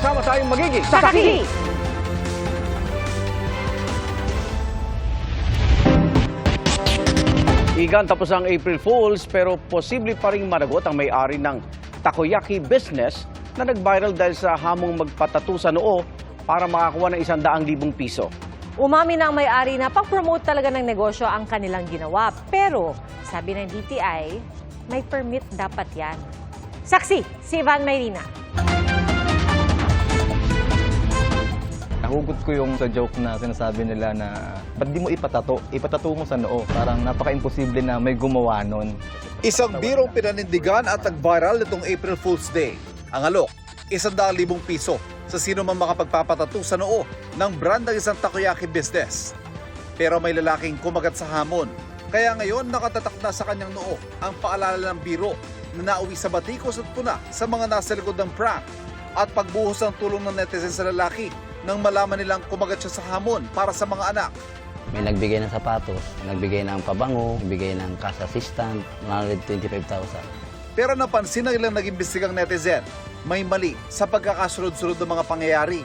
Sama-sama tayong magiging Saksi! Igan tapos ang April Fools pero posible pa rin managot ang may-ari ng takoyaki business na nag-viral dahil sa hamong magpatato sa noo para makakuha ng isang daang libong piso. Umami na ang may-ari na pang-promote talaga ng negosyo ang kanilang ginawa. Pero, sabi ng DTI, may permit dapat yan. Saksi, si Ivan Mayrina. Nahugot ko yung sa joke na sinasabi nila na ba't di mo ipatato? Ipatato mo sa noo. Parang napaka-imposible na may gumawa nun. Isang birong pinanindigan at nag-viral nitong April Fool's Day. Ang alok, isang libong piso sa sino man makapagpapatato sa noo ng brand ng isang takoyaki business. Pero may lalaking kumagat sa hamon. Kaya ngayon nakatatak na sa kanyang noo ang paalala ng biro na nauwi sa batikos at tuna sa mga nasa likod ng prank at pagbuhos ng tulong ng netizen sa lalaki nang malaman nilang kumagat siya sa hamon para sa mga anak. May nagbigay ng sapatos, nagbigay ng pabango, nagbigay ng cash assistant, 125,000. Pero napansin ng ilang nag-imbestigang netizen, may mali sa pagkakasunod-sunod ng mga pangyayari.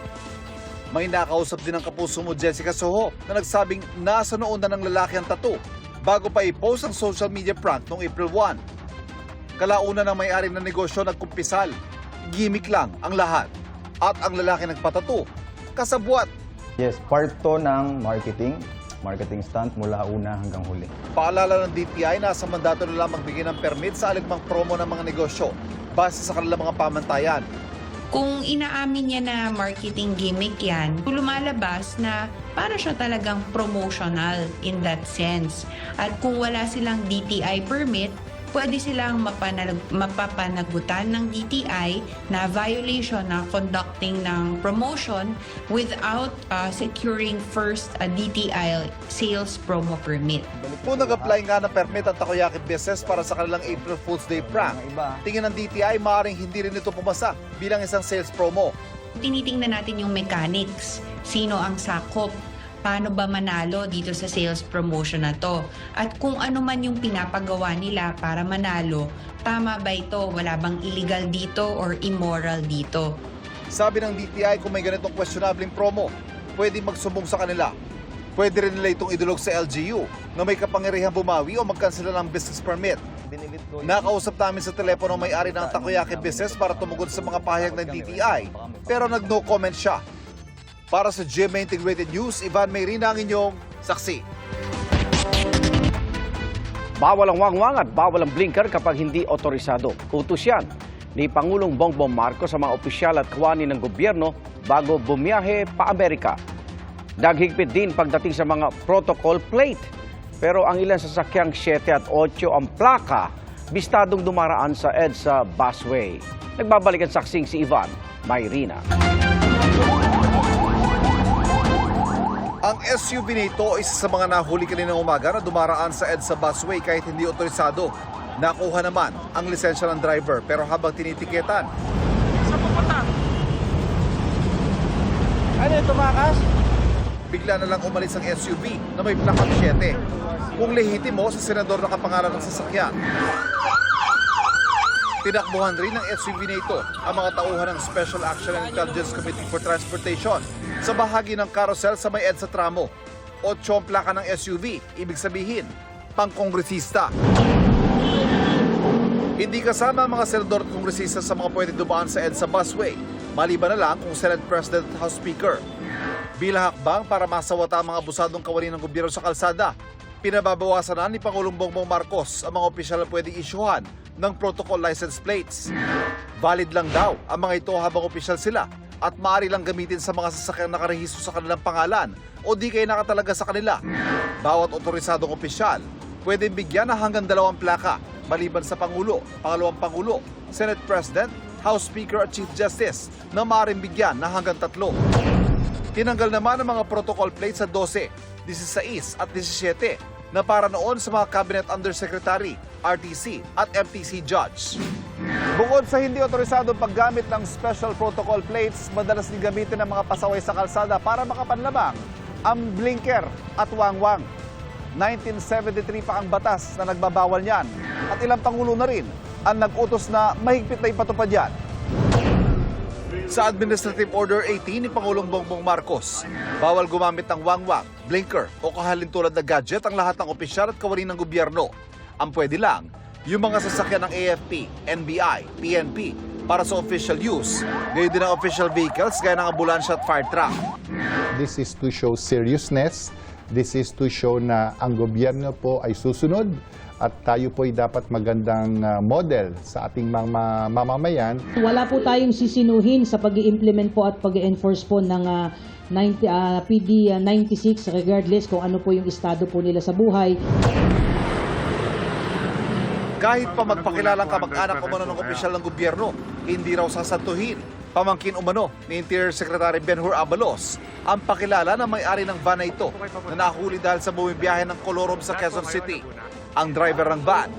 May nakausap din ng kapuso mo Jessica Soho na nagsabing nasa noon na ng lalaki ang tattoo bago pa i-post ang social media prank noong April 1. Kalauna ng may-ari ng negosyo nagkumpisal. Gimik lang ang lahat. At ang lalaki nagpatato. Kasabwat. Yes, part to ng marketing. Marketing stunt mula una hanggang huli. Paalala ng DTI na sa mandato nila magbigay ng permit sa alinmang promo ng mga negosyo base sa kanilang mga pamantayan. Kung inaamin niya na marketing gimmick yan, lumalabas na para siya talagang promotional in that sense. At kung wala silang DTI permit, pwede silang mapanag- mapapanagutan ng DTI na violation na conducting ng promotion without uh, securing first a DTI sales promo permit. Kung nag-apply nga ng permit ang takoyaki business para sa kanilang April Fool's Day prank, tingin ng DTI maaaring hindi rin ito pumasa bilang isang sales promo. tinitingnan natin yung mechanics. Sino ang sakop? Paano ba manalo dito sa sales promotion na to? At kung ano man yung pinapagawa nila para manalo, tama ba ito? Wala bang illegal dito or immoral dito? Sabi ng DTI kung may ganitong questionabling promo, pwede magsumbong sa kanila. Pwede rin nila itong idulog sa LGU na may kapangyarihan bumawi o magkansela ng business permit. Nakausap namin sa telepono may-ari ng takoyaki business para tumugon sa mga pahayag ng DTI pero nag-no comment siya. Para sa GMA Integrated News, Ivan Mayrina ang inyong saksi. Bawal ang wangwang at bawal ang blinker kapag hindi otorisado. Utos yan ni Pangulong Bongbong Marcos sa mga opisyal at kawani ng gobyerno bago bumiyahe pa Amerika. Daghigpit din pagdating sa mga protocol plate. Pero ang ilang sasakyang 7 at 8 ang plaka, bistadong dumaraan sa EDSA busway. Nagbabalik ang saksing si Ivan Mayrina. Ang SUV nito isa sa mga nahuli kaninang umaga na dumaraan sa EDSA busway kahit hindi otorisado. Nakuha naman ang lisensya ng driver pero habang tinitiketan, Ano ito, Makas? bigla na lang umalis ang SUV na may plakang 7. Kung lehitimo sa senador na kapangalan ng sasakyan. Tinakbuhan rin ng SUV na ito ang mga tauhan ng Special Action and Intelligence Committee for Transportation sa bahagi ng carousel sa may EDSA tramo. Otso ang plaka ng SUV, ibig sabihin, pangkongresista. Hindi kasama ang mga senador at kongresista sa mga pwede dumaan sa EDSA busway, maliban na lang kung Senate President House Speaker. Bilang hakbang para masawata ang mga abusadong kawani ng gobyerno sa kalsada, pinababawasan na ni Pangulong Bongbong Marcos ang mga opisyal na pwedeng isyuhan ng protocol license plates. Valid lang daw ang mga ito habang opisyal sila at maaari lang gamitin sa mga sasakyang nakarehistro sa kanilang pangalan o di kaya nakatalaga sa kanila. Bawat otorisadong opisyal, pwedeng bigyan ng hanggang dalawang plaka maliban sa Pangulo, Pangalawang Pangulo, Senate President, House Speaker at Chief Justice na maaaring bigyan ng hanggang tatlo. Tinanggal naman ang mga protocol plates sa 12, 16 at 17 na para noon sa mga Cabinet Undersecretary, RTC at MTC Judge. Bukod sa hindi otorisadong paggamit ng special protocol plates, madalas din gamitin ng mga pasaway sa kalsada para makapanlamang ang blinker at wangwang. 1973 pa ang batas na nagbabawal niyan at ilang pangulo na rin ang nag-utos na mahigpit na ipatupad yan. Sa Administrative Order 18 ni Pangulong Bongbong Marcos, bawal gumamit ng wangwang, blinker o kahalintulad na gadget ang lahat ng opisyal at kawani ng gobyerno. Ang pwede lang, yung mga sasakyan ng AFP, NBI, PNP para sa official use. Gayon din ang official vehicles gaya ng ambulansya at fire truck. This is to show seriousness. This is to show na ang gobyerno po ay susunod at tayo po ay dapat magandang ah, model sa ating mga mamamayan. Wala po tayong sisinuhin sa pag implement po at pag enforce po ng ah, 90, ah, PD ah, 96 regardless kung ano po yung estado po nila sa buhay. Kahit pa magpakilalang kamag-anak umano ng opisyal ng gobyerno, hindi raw sasantuhin. Pamangkin umano ni Interior Secretary Benhur Abalos ang pakilala ng may-ari ng van na ito na nahuli dahil sa bumibiyahe ng Colorom sa Quezon City. Ang driver ng van,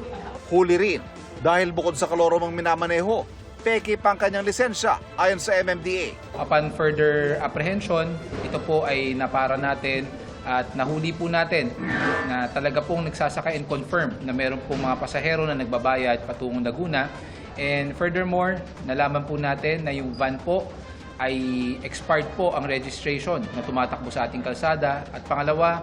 huli rin dahil bukod sa Colorom ang minamaneho, peke pa ang kanyang lisensya ayon sa MMDA. Upon further apprehension, ito po ay napara natin at nahuli po natin na talaga pong nagsasaka and confirm na meron pong mga pasahero na nagbabayad patungong Laguna. And furthermore, nalaman po natin na yung van po ay expired po ang registration na tumatakbo sa ating kalsada. At pangalawa,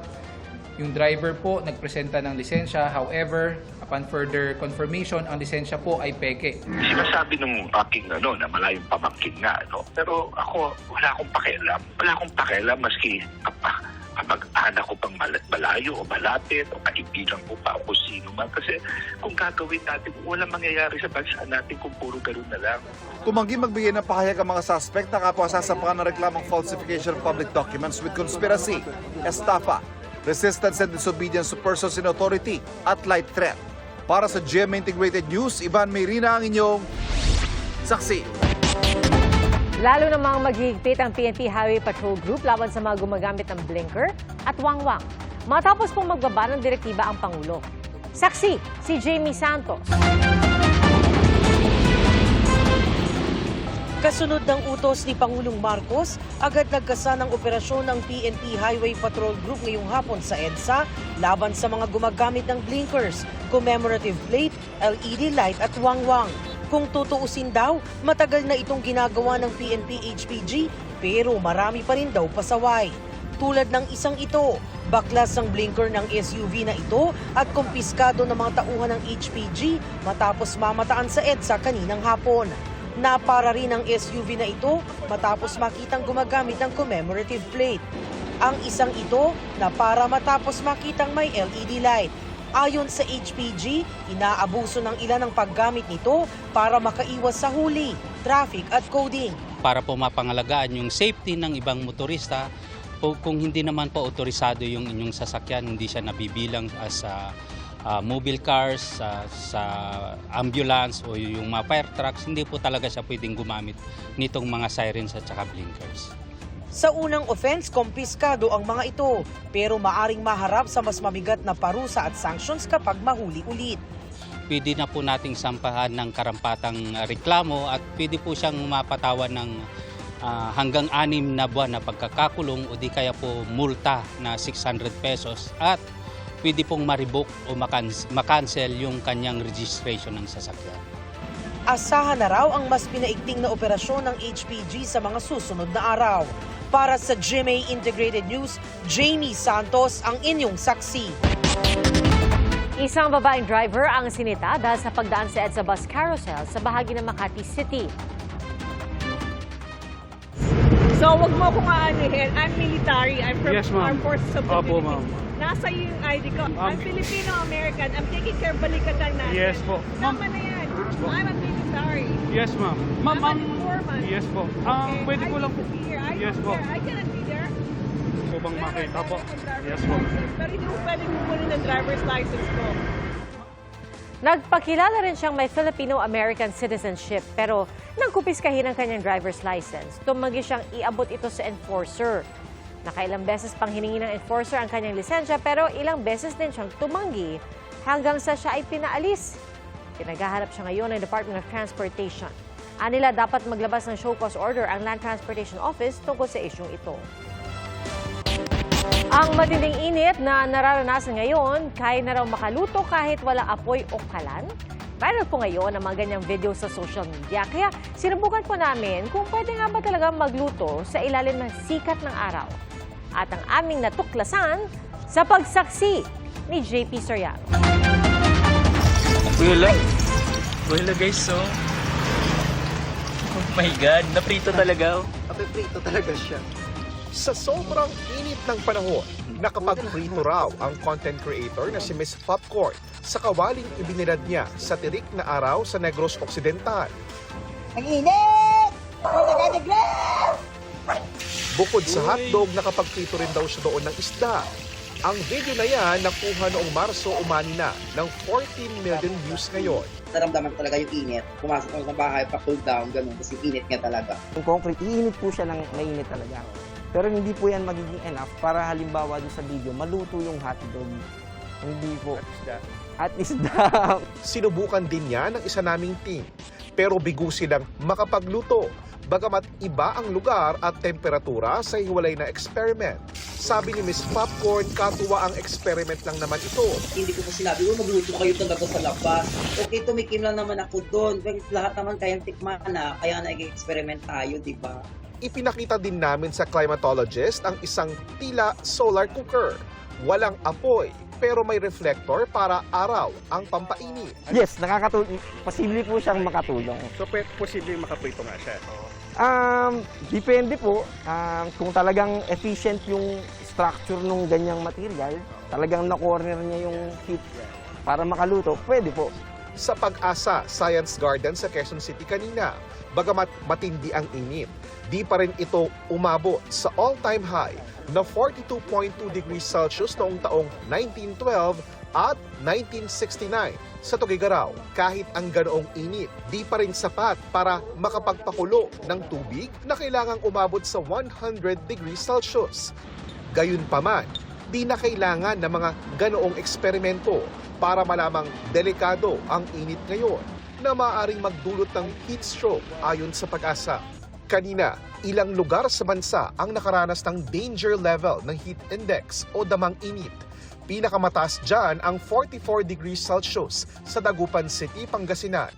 yung driver po nagpresenta ng lisensya. However, upon further confirmation, ang lisensya po ay peke. sinasabi ng aking ano, na malayong pamangkin nga. Ano. Pero ako, wala akong pakialam. Wala akong pakialam maski kapa, kapag-anak ko pang mal- malayo o malapit o kaibigan ko pa o sino man. Kasi kung gagawin natin, walang mangyayari sa bansa natin kung puro ganun na lang. Tumanggi magbigay ng pahayag ang mga suspect na kapwa sasampahan ng reklamang falsification of public documents with conspiracy, estafa, resistance and disobedience to persons in authority, at light threat. Para sa GMA Integrated News, Ivan Mayrina ang inyong saksi. Lalo namang maghihigpit ang PNP Highway Patrol Group laban sa mga gumagamit ng blinker at wangwang. Matapos pong magbaba ng direktiba ang Pangulo. Saksi, si Jamie Santos. Kasunod ng utos ni Pangulong Marcos, agad nagkasa ng operasyon ng PNP Highway Patrol Group ngayong hapon sa EDSA laban sa mga gumagamit ng blinkers, commemorative plate, LED light at wangwang. Kung tutuusin daw, matagal na itong ginagawa ng PNP HPG pero marami pa rin daw pasaway. Tulad ng isang ito, baklas ang blinker ng SUV na ito at kumpiskado ng mga tauhan ng HPG matapos mamataan sa EDSA kaninang hapon. Napara rin ang SUV na ito matapos makitang gumagamit ng commemorative plate. Ang isang ito na para matapos makitang may LED light. Ayon sa HPG, inaabuso ng ilan ang paggamit nito para makaiwas sa huli, traffic at coding. para po mapangalagaan yung safety ng ibang motorista. Kung hindi naman po otorisado yung inyong sasakyan, hindi siya nabibilang as a ah, mobile cars, sa, sa ambulance o yung mga fire trucks, hindi po talaga siya pwedeng gumamit nitong mga sirens at saka blinkers. Sa unang offense, kompiskado ang mga ito, pero maaring maharap sa mas mabigat na parusa at sanctions kapag mahuli ulit. Pwede na po nating sampahan ng karampatang reklamo at pwede po siyang mapatawan ng ah, hanggang anim na buwan na pagkakakulong o di kaya po multa na 600 pesos at pwede pong maribook o makancel yung kanyang registration ng sasakyan. Asahan na raw ang mas pinaigting na operasyon ng HPG sa mga susunod na araw. Para sa GMA Integrated News, Jamie Santos ang inyong saksi. Isang babaeng driver ang sinita dahil sa pagdaan sa EDSA bus carousel sa bahagi ng Makati City. So, wag mo akong aanihin. I'm military. I'm from Yes. Armed Forces of the Opo, Philippines. Nasa iyo yung ID ko. I'm Filipino-American. I'm taking care of balikatan natin. Yes po. Tama na yan. I'm a military. Yes, ma'am. Ma'am, informant. yes po. Okay, pwede I ko lang. I Yes po. I cannot be there. po bang makita po? Yes po. Pero hindi mo pwedeng kukunin ng driver's license ko. Nagpakilala rin siyang may Filipino-American citizenship pero nang kupiskahin ang kanyang driver's license, tumanggi siyang iabot ito sa enforcer. Nakailang beses pang hiningi ng enforcer ang kanyang lisensya pero ilang beses din siyang tumanggi hanggang sa siya ay pinaalis. Pinaghahanap siya ngayon ng Department of Transportation. Anila dapat maglabas ng show cause order ang Land Transportation Office tungkol sa isyong ito. Ang matinding init na nararanasan ngayon, kaya na raw makaluto kahit wala apoy o kalan. Viral po ngayon ang mga ganyang video sa social media. Kaya sinubukan po namin kung pwede nga ba talaga magluto sa ilalim ng sikat ng araw. At ang aming natuklasan sa pagsaksi ni JP Soriano. Wala. Wala guys, so. Oh my God, naprito talaga. oh. Napiprito talaga siya. Sa sobrang init ng panahon, nakapag-prito raw ang content creator na si Miss Popcorn sa kawaling ibinilad niya sa tirik na araw sa Negros Occidental. Ang init! Ang nagagaglas! Bukod sa hotdog, nakapagprito rin daw siya doon ng isda. Ang video na yan nakuha noong Marso umani na ng 14 million views ngayon. Naramdaman talaga yung init. Pumasok ko sa bahay, pa-cool down, ganun. Kasi init nga talaga. Yung concrete, iinit po siya ng mainit talaga. Pero hindi po yan magiging enough para halimbawa doon sa video, maluto yung hotdog. Hindi po. At isda. Sinubukan din niya ng isa naming team. Pero bigo silang makapagluto. Bagamat iba ang lugar at temperatura sa hiwalay na experiment. Sabi ni Miss Popcorn, katuwa ang experiment lang naman ito. Hindi ko pa sinabi, oh, magluto kayo talaga sa labas. Okay, tumikim lang naman ako doon. Lahat naman kayang tikman na. Kaya nag-experiment tayo, di ba? Ipinakita din namin sa climatologist ang isang tila solar cooker. Walang apoy, pero may reflector para araw ang pampainit. Yes, nakakatulong. Posible po siyang makatulong. So, posible makaprito nga siya. Um, depende po um, kung talagang efficient yung structure ng ganyang material, talagang na-corner niya yung heat para makaluto, pwede po. Sa Pag-asa Science Garden sa Quezon City kanina, bagamat matindi ang init, di pa rin ito umabot sa all-time high na 42.2 degrees Celsius noong taong 1912 at 1969 sa Tugigaraw. Kahit ang ganoong init, di pa rin sapat para makapagpakulo ng tubig na kailangang umabot sa 100 degrees Celsius. Gayunpaman, di na kailangan ng mga ganoong eksperimento para malamang delikado ang init ngayon na maaaring magdulot ng heat stroke ayon sa pag-asa. Kanina, ilang lugar sa bansa ang nakaranas ng danger level ng heat index o damang init. Pinakamataas dyan ang 44 degrees Celsius sa Dagupan City, Pangasinan.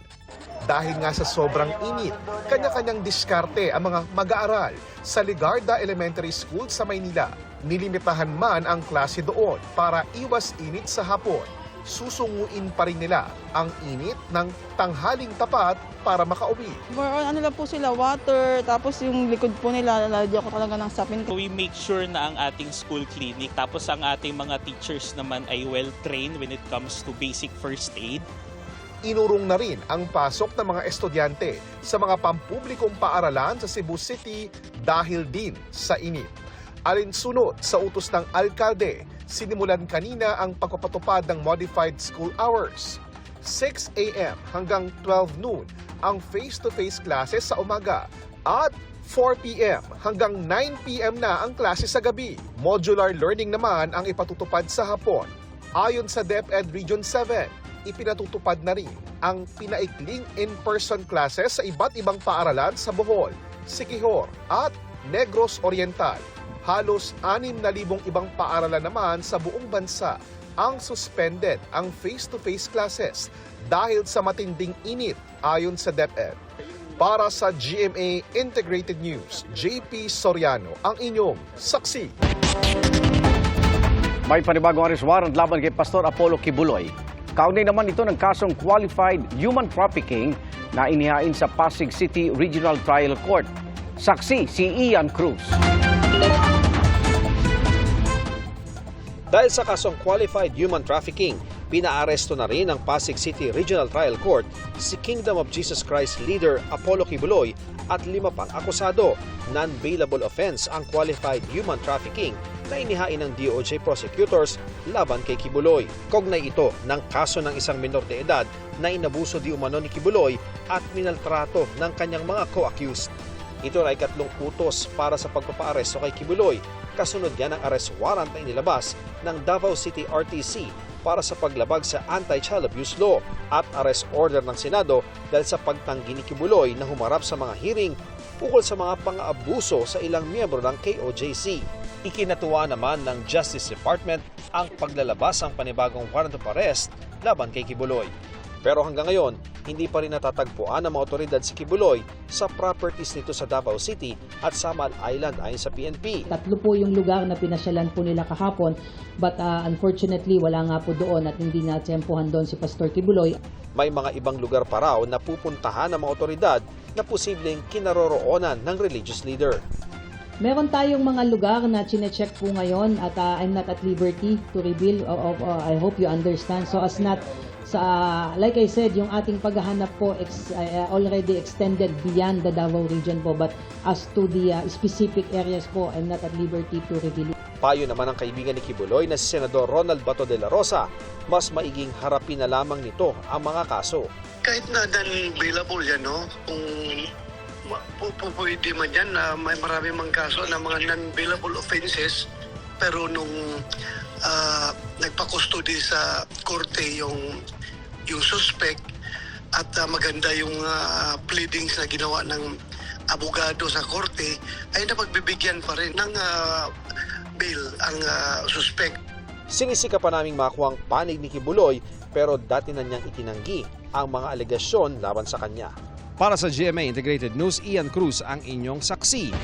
Dahil nga sa sobrang init, kanya-kanyang diskarte ang mga mag-aaral sa Ligarda Elementary School sa Maynila. Nilimitahan man ang klase doon para iwas init sa hapon. Susunguin pa rin nila ang init ng tanghaling tapat para makauwi. More on ano lang po sila, water, tapos yung likod po nila, lalagyan ko talaga ng sapin. We make sure na ang ating school clinic, tapos ang ating mga teachers naman ay well-trained when it comes to basic first aid. Inurong na rin ang pasok ng mga estudyante sa mga pampublikong paaralan sa Cebu City dahil din sa init. Alinsunod sa utos ng alkalde, sinimulan kanina ang pagpapatupad ng modified school hours. 6 a.m. hanggang 12 noon ang face-to-face classes sa umaga at 4 p.m. hanggang 9 p.m. na ang klase sa gabi. Modular learning naman ang ipatutupad sa hapon. Ayon sa DepEd Region 7, ipinatutupad na rin ang pinaikling in-person classes sa iba't ibang paaralan sa Bohol, Siquijor at Negros Oriental. Halos 6,000 ibang paaralan naman sa buong bansa ang suspended ang face-to-face classes dahil sa matinding init ayon sa DepEd. Para sa GMA Integrated News, JP Soriano ang inyong saksi. May panibagong arrest warrant laban kay Pastor Apollo Kibuloy. Kaugnay naman ito ng kasong qualified human trafficking na inihain sa Pasig City Regional Trial Court. Saksi si Ian Cruz. Dahil sa kasong qualified human trafficking, pinaaresto na rin ng Pasig City Regional Trial Court si Kingdom of Jesus Christ leader Apollo Kibuloy at lima pang akusado. Non-bailable offense ang qualified human trafficking na inihain ng DOJ prosecutors laban kay Kibuloy. Kognay ito ng kaso ng isang minor de edad na inabuso di umano ni Kibuloy at minaltrato ng kanyang mga co-accused. Ito ay katlong utos para sa pagpapaaresto kay Kibuloy. Kasunod yan ang arrest warrant na inilabas ng Davao City RTC para sa paglabag sa anti-child abuse law at arrest order ng Senado dahil sa pagtanggi ni Kibuloy na humarap sa mga hearing ukol sa mga pang-aabuso sa ilang miyembro ng KOJC. Ikinatuwa naman ng Justice Department ang paglalabas ng panibagong warrant of arrest laban kay Kibuloy. Pero hanggang ngayon, hindi pa rin natatagpuan ng mga otoridad si Kibuloy sa properties nito sa Davao City at Samal Island ayon sa PNP. Tatlo po yung lugar na pinasyalan po nila kahapon but uh, unfortunately wala nga po doon at hindi na tsempohan doon si Pastor Kibuloy. May mga ibang lugar pa raw na pupuntahan ng mga otoridad na posibleng kinaroroonan ng religious leader. Meron tayong mga lugar na chinecheck po ngayon at uh, I'm not at liberty to reveal. Uh, uh, I hope you understand. So as not sa like I said, yung ating paghahanap po ex, uh, already extended beyond the Davao region po but as to the uh, specific areas po, I'm not at liberty to reveal. Payo naman ng kaibigan ni Kibuloy na si Senador Ronald Bato de la Rosa, mas maiging harapin na lamang nito ang mga kaso. kahit na non-bailable yan, no? Kung pwede man yan na may marami mang kaso na mga non-bailable offenses pero nung ah, nagpa-custody sa korte yung yung suspect at ah, maganda yung ah, pleadings na ginawa ng abogado sa korte ay napagbibigyan pa rin ng ah, bail ang ah, suspect. Sinisika pa naming makuha ang panig ni Kibuloy pero dati na niyang itinanggi ang mga alegasyon laban sa kanya. Para sa GMA Integrated News, Ian Cruz ang inyong saksi.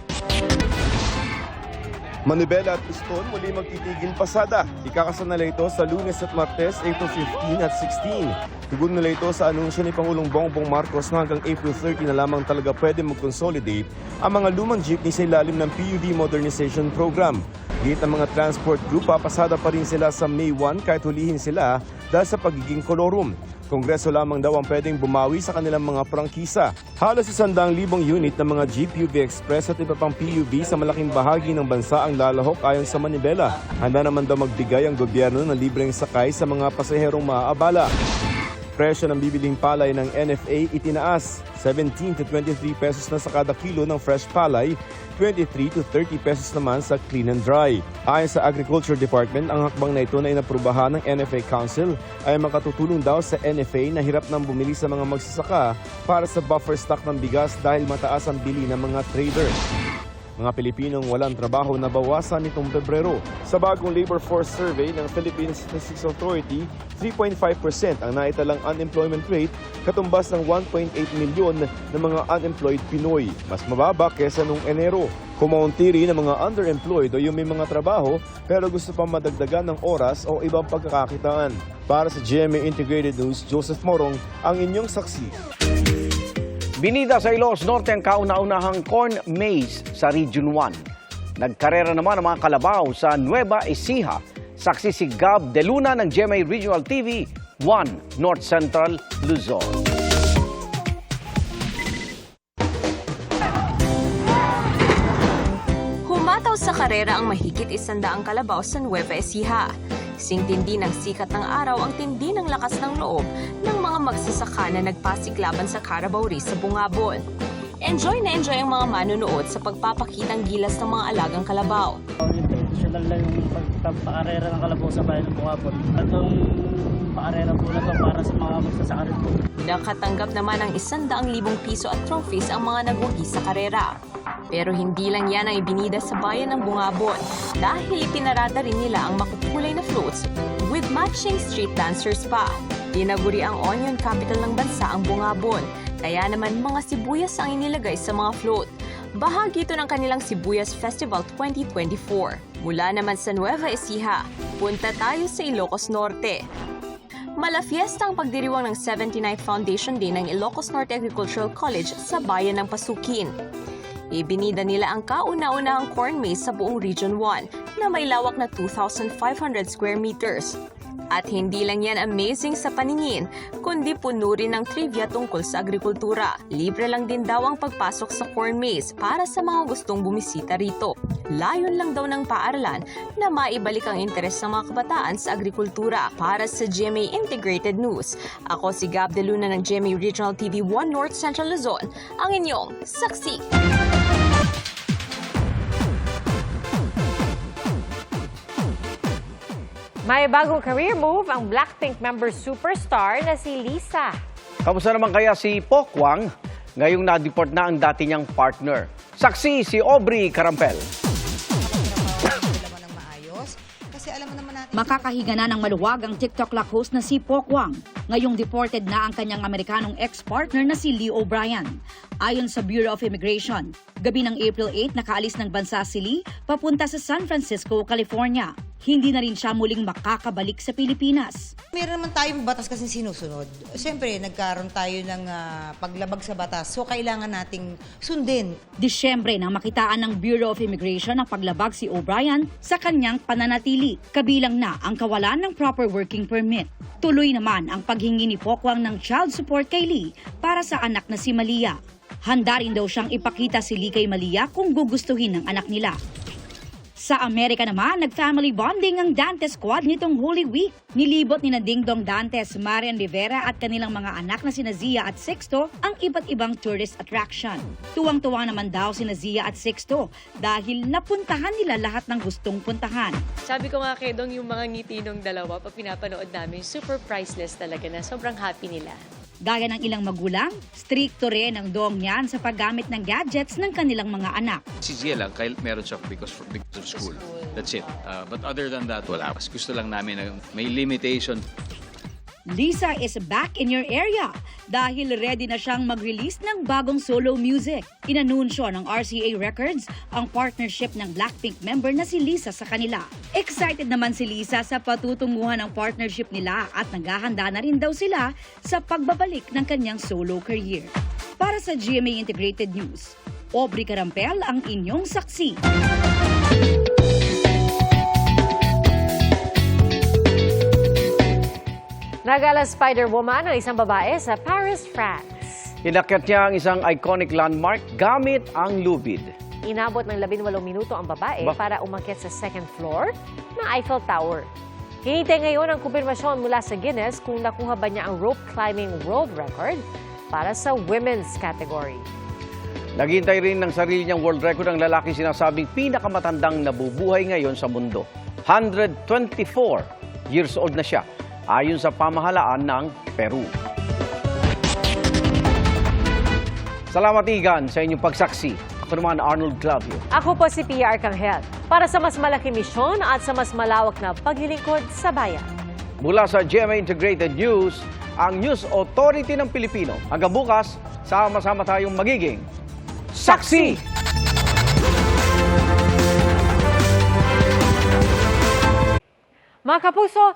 Manibela at Piston muli magtitigil pasada. Ikakasa nila ito sa lunes at martes, April 15 at 16. Tugon nila ito sa anunsyo ni Pangulong Bongbong Marcos na hanggang April 30 na lamang talaga pwede mag-consolidate ang mga lumang jeepney sa ilalim ng PUD Modernization Program. Gate ang mga transport group, papasada pa rin sila sa May 1 kahit hulihin sila dahil sa pagiging kolorum. Kongreso lamang daw ang pwedeng bumawi sa kanilang mga prangkisa. Halos isandang libong unit ng mga Jeep UV Express at iba pang PUV sa malaking bahagi ng bansa ang lalahok ayon sa Manibela. Handa naman daw magbigay ang gobyerno ng libreng sakay sa mga pasaherong maaabala. Presyo ng bibiling palay ng NFA itinaas 17 to 23 pesos na sa kada kilo ng fresh palay, 23 to 30 pesos naman sa clean and dry. Ayon sa Agriculture Department, ang hakbang na ito na inaprubahan ng NFA Council ay makatutulong daw sa NFA na hirap nang bumili sa mga magsasaka para sa buffer stock ng bigas dahil mataas ang bili ng mga trader. Mga Pilipinong walang trabaho na bawasan nitong Pebrero. Sa bagong labor force survey ng Philippine Statistics Authority, 3.5% ang naitalang unemployment rate, katumbas ng 1.8 milyon na mga unemployed Pinoy. Mas mababa kesa nung Enero. Kumaunti rin ang mga underemployed o yung may mga trabaho pero gusto pang madagdagan ng oras o ibang pagkakakitaan. Para sa GMA Integrated News, Joseph Morong, ang inyong saksi. Binida sa Iloos Norte ang kauna-unahang corn maze sa Region 1. Nagkarera naman ang mga kalabaw sa Nueva Ecija. Saksi si Gab De Luna ng GMA Regional TV 1 North Central Luzon. Humataw sa karera ang mahigit isandaang kalabaw sa Nueva Ecija. Singtindi ng sikat ng araw ang tindi ng lakas ng loob ng mga magsasaka na nagpasiglaban sa Carabao Race sa Bungabon. Enjoy na enjoy ang mga manunood sa pagpapakitang gilas ng mga alagang kalabaw. Lang yung pagpapakarera ng kalabaw sa bayan ng Bungabon. At yung pakarera po na to para sa mga magsasaka rin po. Nakatanggap naman ng isandaang libong piso at trophies ang mga nagwagi sa karera. Pero hindi lang yan ang ibinida sa bayan ng Bungabon dahil ipinarada rin nila ang makukulay na floats with matching street dancers pa. Tinaguri ang onion capital ng bansa ang Bungabon, kaya naman mga sibuyas ang inilagay sa mga float. Bahagi ito ng kanilang Sibuyas Festival 2024. Mula naman sa Nueva Ecija, punta tayo sa Ilocos Norte. Malafiesta ang pagdiriwang ng 79th Foundation Day ng Ilocos Norte Agricultural College sa bayan ng Pasukin. Ibinida nila ang kauna-unahang corn maze sa buong Region 1 na may lawak na 2,500 square meters. At hindi lang yan amazing sa paningin, kundi puno rin ng trivia tungkol sa agrikultura. Libre lang din daw ang pagpasok sa corn maze para sa mga gustong bumisita rito. Layon lang daw ng paaralan na maibalik ang interes ng mga kabataan sa agrikultura. Para sa GMA Integrated News, ako si Gab De Luna ng GMA Regional TV 1 North Central Luzon, ang inyong saksi. May bagong career move ang Blackpink member superstar na si Lisa. Kamusta naman kaya si Pokwang? Ngayong na-deport na ang dati niyang partner. Saksi si Aubrey Carampel. Makakahiga na ng maluwag ang TikTok lock host na si Pokwang. Ngayong deported na ang kanyang Amerikanong ex-partner na si Lee O'Brien. Ayon sa Bureau of Immigration, gabi ng April 8 nakaalis ng bansa si Lee papunta sa San Francisco, California. Hindi na rin siya muling makakabalik sa Pilipinas. Meron naman tayong batas kasi sinusunod. Siyempre, nagkaroon tayo ng ah, paglabag sa batas. So, kailangan nating sundin. Disyembre nang makitaan ng Bureau of Immigration ang paglabag si O'Brien sa kanyang pananatili, kabilang na ang kawalan ng proper working permit. Tuloy naman ang paghingi ni Pokwang ng child support kay Lee para sa anak na si Malia. Handa rin daw siyang ipakita si Lee kay Malia kung gugustuhin ng anak nila. Sa Amerika naman, nag-family bonding ang Dantes Squad nitong Holy Week. Nilibot ni na Dong Dantes, Marian Rivera at kanilang mga anak na sina Zia at Sixto ang iba't ibang tourist attraction. Tuwang-tuwa naman daw sina Zia at Sixto dahil napuntahan nila lahat ng gustong puntahan. Sabi ko nga kay Dong, yung mga ngiti ng dalawa, pag pinapanood namin, super priceless talaga na sobrang happy nila. Gaya ng ilang magulang, stricto rin ang dong niyan sa paggamit ng gadgets ng kanilang mga anak. Si Zia lang, kail- meron siya because, because of school. That's it. Uh, but other than that, wala. Gusto lang namin na may limitation. Lisa is back in your area dahil ready na siyang mag-release ng bagong solo music. Inanunsyo ng RCA Records ang partnership ng Blackpink member na si Lisa sa kanila. Excited naman si Lisa sa patutunguhan ng partnership nila at naghahanda na rin daw sila sa pagbabalik ng kanyang solo career. Para sa GMA Integrated News, Aubrey Carampel ang inyong saksi. Nagala Spider-Woman ang isang babae sa Paris, France. Inakyat niya ang isang iconic landmark gamit ang lubid. Inabot ng 18 minuto ang babae Ba? para umakyat sa second floor ng Eiffel Tower. Hinihintay ngayon ang kumpirmasyon mula sa Guinness kung nakuha ba niya ang rope climbing world record para sa women's category. Naghintay rin ng sarili niyang world record ang lalaki sinasabing pinakamatandang nabubuhay ngayon sa mundo. 124 years old na siya, ayon sa pamahalaan ng Peru. Salamat Igan sa inyong pagsaksi. Ako naman Arnold Clavio. Ako po si Pia Arcangel para sa mas malaking misyon at sa mas malawak na paglilingkod sa bayan. Mula sa GMA Integrated News, ang News Authority ng Pilipino. Hanggang bukas, sama-sama tayong magiging saksi! Mga kapuso,